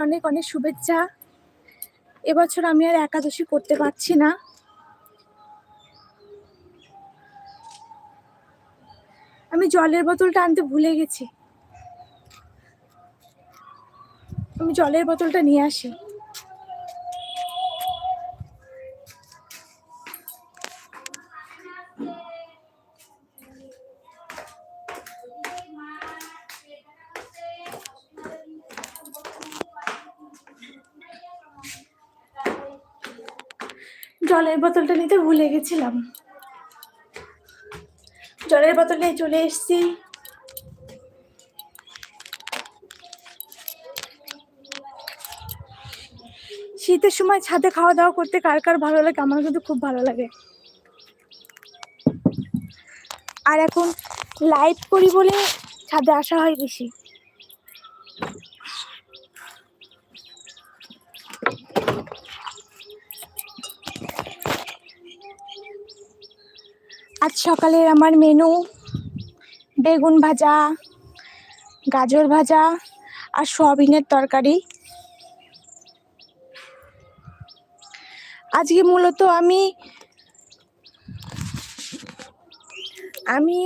অনেক অনেক শুভেচ্ছা। এবছর আমি আর একাদশী করতে পারছি না। আমি জলের বোতলটা আনতে ভুলে গেছি। আমি জলের বোতলটা নিয়ে আসি। জলের বোতলটা নিতে ভুলে গেছিলাম। জলের বোতল নিয়ে চলে এসেছি। শীতের সময় ছাদে খাওয়া দাওয়া করতে কার কার ভালো লাগে? আমার কিন্তু খুব ভালো লাগে। আর এখন লাইভ করি বলে ছাদে আসা হয় বেশি। সকালের আমার মেনু বেগুন ভাজা গাজর ভাজা আর সোয়াবিনের তরকারি। আজকে মূলত আমি আমি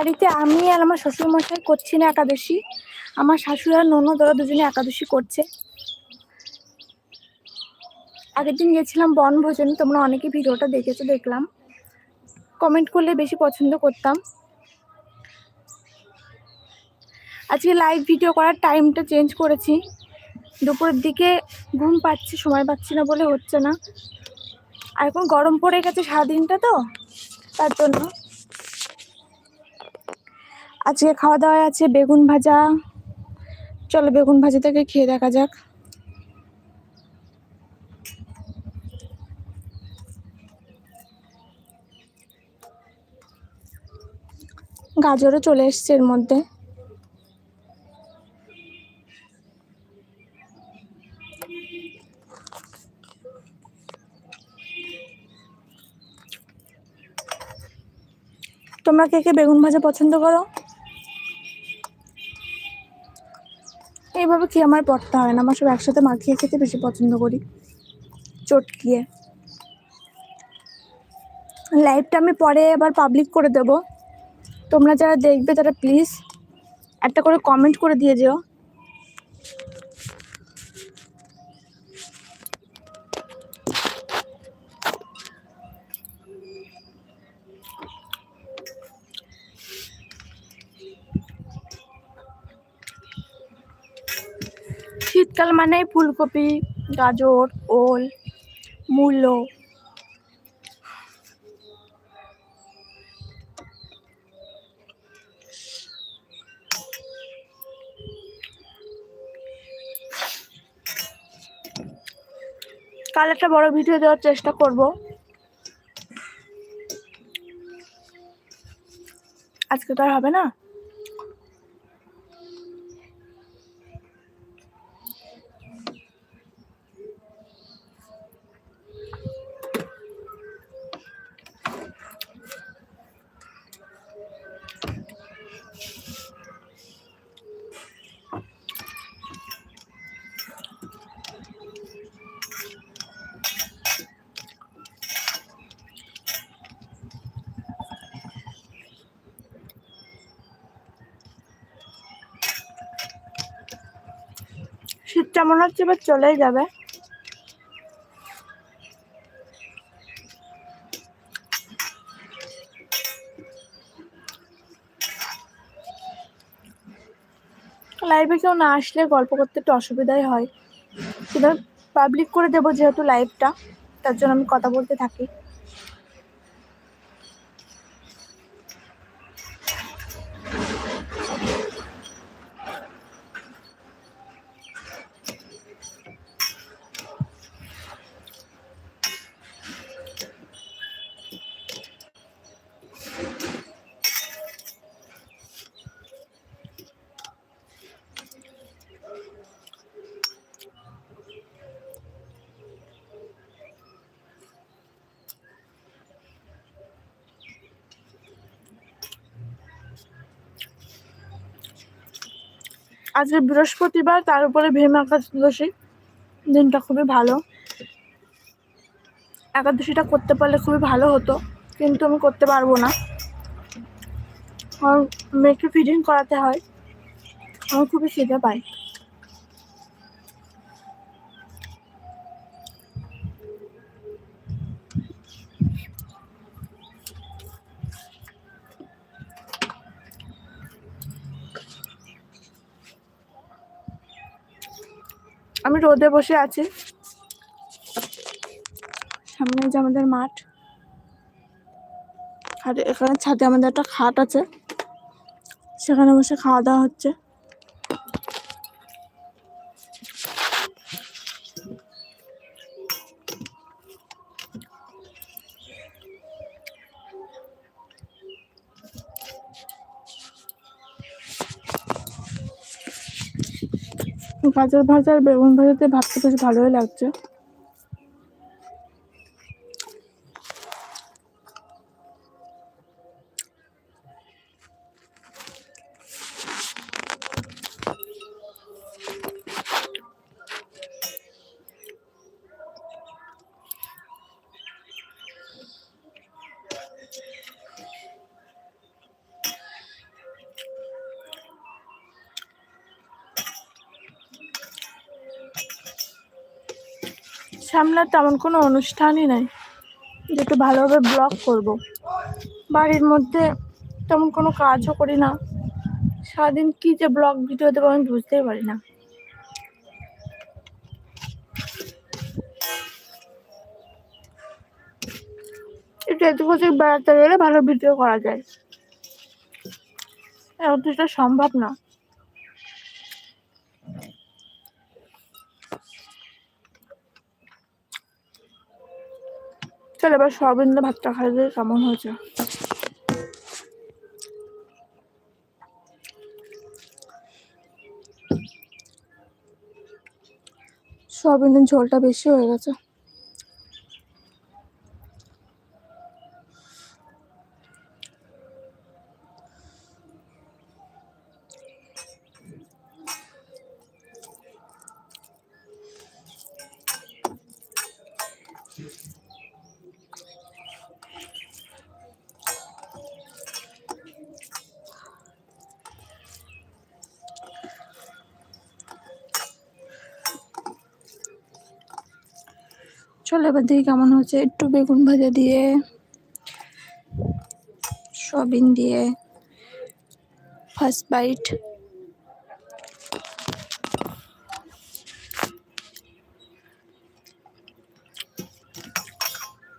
বাড়িতে আমি আর আমার শ্বশুরমশাই করছি না একাদশী। আমার শাশুড়ি আর ননদ ওরা দুজনে একাদশী করছে। আগের দিন গেছিলাম বনভোজন, তোমরা অনেকে ভিডিওটা দেখেছ, দেখলাম। কমেন্ট করলে বেশি পছন্দ করতাম। আজকে লাইভ ভিডিও করার টাইমটা চেঞ্জ করেছি। দুপুরের দিকে ঘুম পাচ্ছি, সময় পাচ্ছি না বলে হচ্ছে না। আর এখন গরম পড়ে গেছে সারাদিনটা তো, তার জন্য। আজকে খাওয়া দাওয়া আছে, বেগুন ভাজা। চলো বেগুন ভাজা থেকে খেয়ে দেখা যাক। গাজরও চলে এসছে এর মধ্যে। তোমরা কে কে বেগুন ভাজা পছন্দ করো? এইভাবে কি আমার পড়তে হয় না? আমার সব একসাথে মাখিয়ে খেতে বেশি পছন্দ করি। চটকিয়ে। লাইভটা আমি পরে আবার পাবলিক করে দেব। তোমরা যারা দেখবে তারা প্লিজ একটা করে কমেন্ট করে দিয়ে যেও। শীতকাল মানে ফুলকপি, গাজর, ওল, মূলো। কাল একটা বড় ভিডিও দেওয়ার চেষ্টা করব। আজকে তো আর হবে না? শীতটা মনে হচ্ছে এবার চলেই যাবে। লাইভে কেউ না আসলে গল্প করতে একটু অসুবিধাই হয়। কিন্তু পাবলিক করে দেবো যেহেতু লাইভটা তার জন্য আমি কথা বলতে থাকি। আজকে বৃহস্পতিবার, তার উপরে ভীম একাদশী। দিনটা খুবই ভালো। একাদশীটা করতে পারলে খুবই ভালো হতো, কিন্তু আমি করতে পারব না। আমার মেয়েকে ফিডিং করাতে হয়। আমি খুবই খিদে পাই। আমি রোদে বসে আছি। সামনে যে আমাদের মাঠ। আর এখানে ছাদে আমাদের একটা খাট আছে। সেখানে বসে খাওয়া দাওয়া হচ্ছে। গাজর ভাজার বেগুন ভাজাতে ভাবতে বেশ ভালোই লাগছে। সামনে তেমন কোনো অনুষ্ঠানই নাই। যে একটু ভালোভাবে ব্লগ করব। বাড়ির মধ্যে তেমন কোনো কাজও করি না। সারাদিন কী যে ব্লগ ভিডিও দেবো আমি বুঝতেই পারি না। একটু বেড়াতে গেলে ভালো ভিডিও করা যায়। এখন সম্ভব না। চল এবার সয়াবিন ভাতটা খাইলে কেমন হয়েছে সয়াবিনের ঝোলটা বেশি হয়ে গেছে। চলো এবার দেখি কেমন হচ্ছে একটু বেগুন ভাজা দিয়ে, সয়াবিন দিয়ে ফার্স্ট বাইট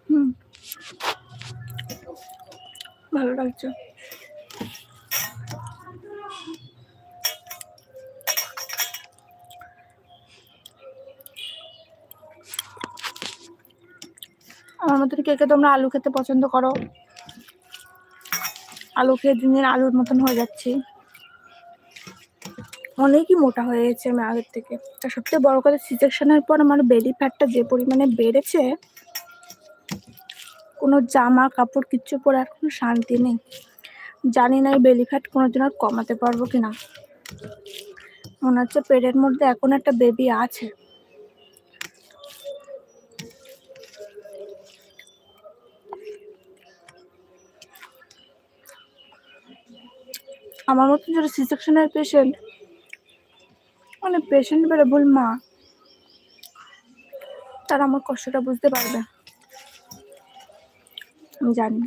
হুম। ভালো লাগছে। আমার মতন কে কে তোমরা আলু খেতে পছন্দ করো। আলু খেয়ে দিন দিন আলুর মতন হয়ে যাচ্ছি। অনেকই মোটা হয়ে গেছে আমি আগের থেকে। আর সবথেকে বড় কথা সিজেকশনের পর আমার বেলি ফ্যাটটা যে পরিমাণে বেড়েছে, কোনো জামা কাপড় কিচ্ছু পরে আর কোনো শান্তি নেই। জানি না এই বেলি ফ্যাট কোনো দিন আর কমাতে পারব কি না মনে হচ্ছে পেটের মধ্যে এখন একটা বেবি আছে। আমার মতন যারা সি সেকশনের পেশেন্ট মানে পেশেন্ট ভুল মা, তারা আমার কষ্টটা বুঝতে পারবে। আমি জানি।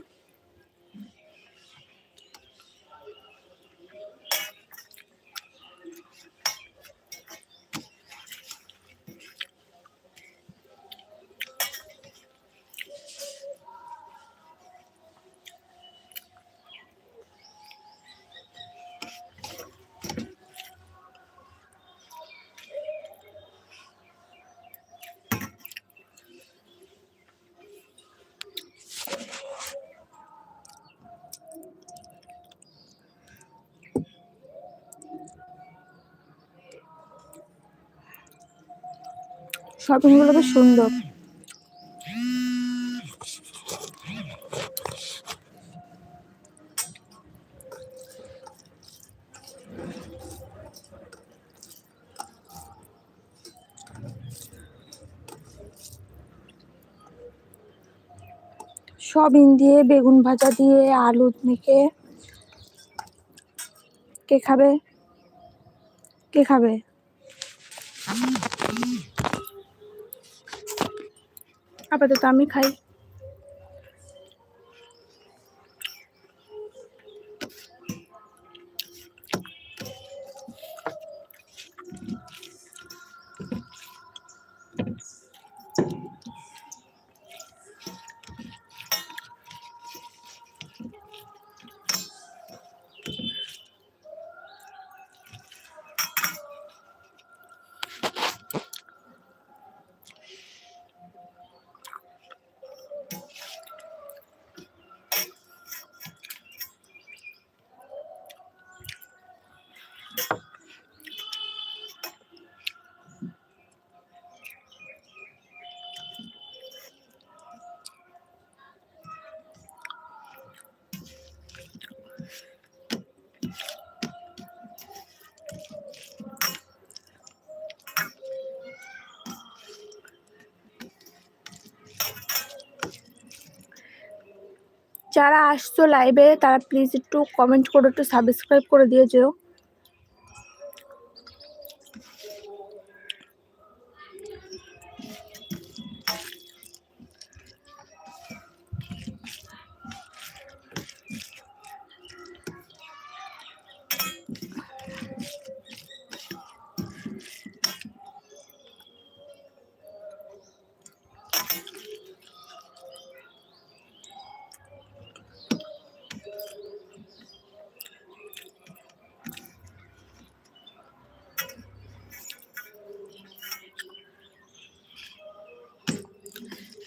শপিংগুলো তো সুন্দর সবিন দিয়ে বেগুন ভাজা দিয়ে আলু মেখে কে খাবে? কে খাবে? আপাতত আমি খাই যারা আসছো লাইভে তারা প্লিজ একটু কমেন্ট করে একটু সাবস্ক্রাইব করে দিয়ে যেও।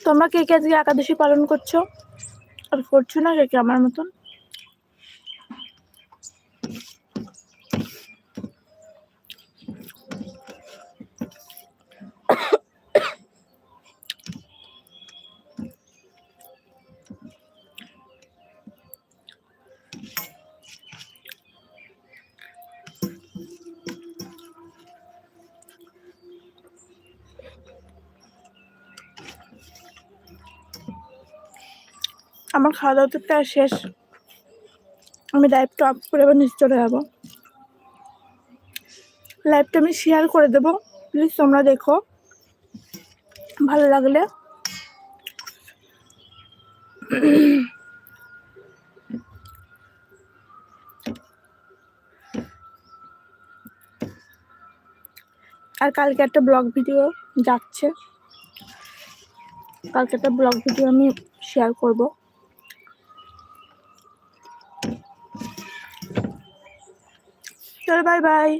তোমরা কে কে আজকে একাদশী পালন করছ? আর করছ না কে কে আমার মতন? আমার খাওয়া দাওয়া তো প্রায় শেষ। আমি লাইভটা অফ করে আবার নিচে চলে যাব। লাইভটা আমি শেয়ার করে দেবো। প্লিজ তোমরা দেখো। ভালো লাগলে। আর কালকে একটা ব্লগ ভিডিও যাচ্ছে। কালকে একটা ব্লগ ভিডিও আমি শেয়ার করব। চলো বাই বাই